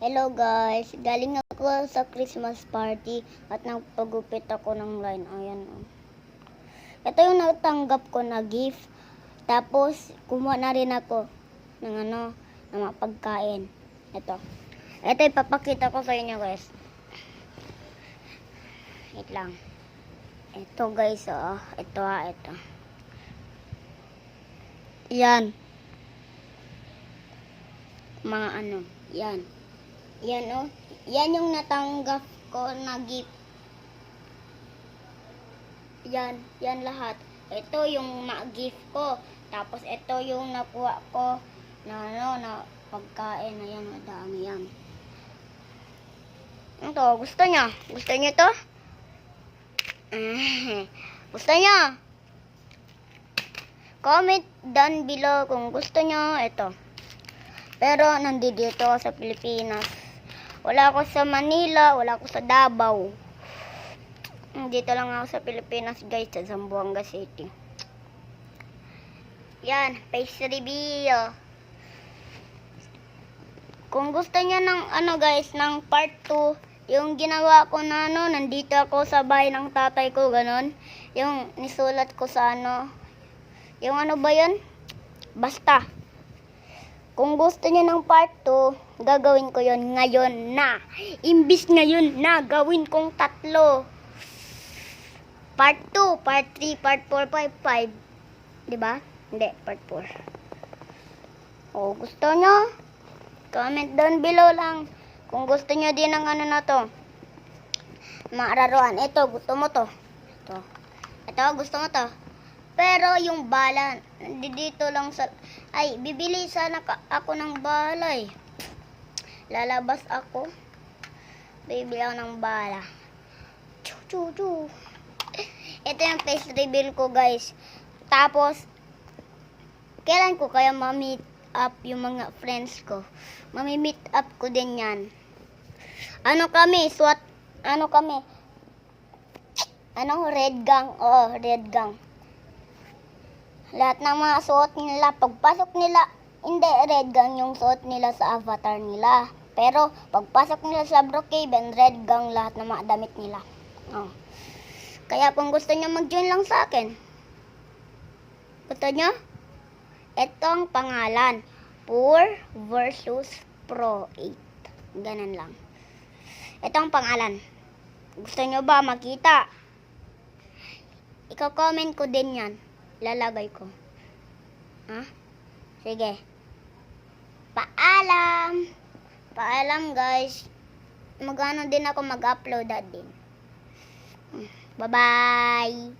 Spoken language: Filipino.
Hello guys, galing ako sa Christmas party at nagpagupit ako ng line. Ayan. oh. Ito yung natanggap ko na gift. Tapos, kumuha na rin ako ng ano, ng mga pagkain. Ito. Ito ipapakita ko sa inyo guys. Wait lang. Ito guys, oh. Ito ah, ito. Yan. Mga ano, yan. Yan oh. Yan yung natanggap ko na gift. Yan, yan lahat. Ito yung ma-gift ko. Tapos ito yung nakuha ko na ano, na pagkain. Ayan, madami yan. Ito, gusto niya? Gusto niya to? gusto niya? Comment down below kung gusto niyo ito. Pero nandito sa Pilipinas. Wala ako sa Manila, wala ako sa Davao. Dito lang ako sa Pilipinas guys, sa Zamboanga City. Yan, face reveal. Kung gusto niya ng ano guys, ng part 2, yung ginawa ko na ano, nandito ako sa bahay ng tatay ko, ganon. Yung nisulat ko sa ano, yung ano ba yun? Basta. Kung gusto niya ng part 2, gagawin ko yon ngayon na. Imbis ngayon na, gawin kong tatlo. Part 2, part 3, part 4, part 5. Di ba? Hindi, part 4. O, gusto nyo? Comment down below lang. Kung gusto nyo din ng ano na to. Maararuan. Ito, gusto mo to. Ito. Ito, gusto mo to. Pero yung bala, dito lang sa... Ay, bibili sana ka, ako ng bala eh. Lalabas ako. Bibili ako ng bala. Chu, chu, chu. Ito yung face reveal ko guys. Tapos, kailan ko kaya ma-meet up yung mga friends ko? Mami-meet up ko din yan. Ano kami? SWAT? Ano kami? Ano? Red gang? Oo, red gang. Lahat ng mga suot nila, pagpasok nila, hindi red gang yung suot nila sa avatar nila. Pero, pagpasok nila sa Brookhaven, red gang lahat ng mga damit nila. Oh. Kaya kung gusto nyo mag-join lang sa akin, gusto nyo? Ito ang pangalan. Poor versus Pro 8. Ganun lang. Ito ang pangalan. Gusto nyo ba makita? Iko-comment ko din yan. Lalagay ko. Ha? Sige. Paalam! Paalam guys. Magano din ako mag-upload din. Bye-bye!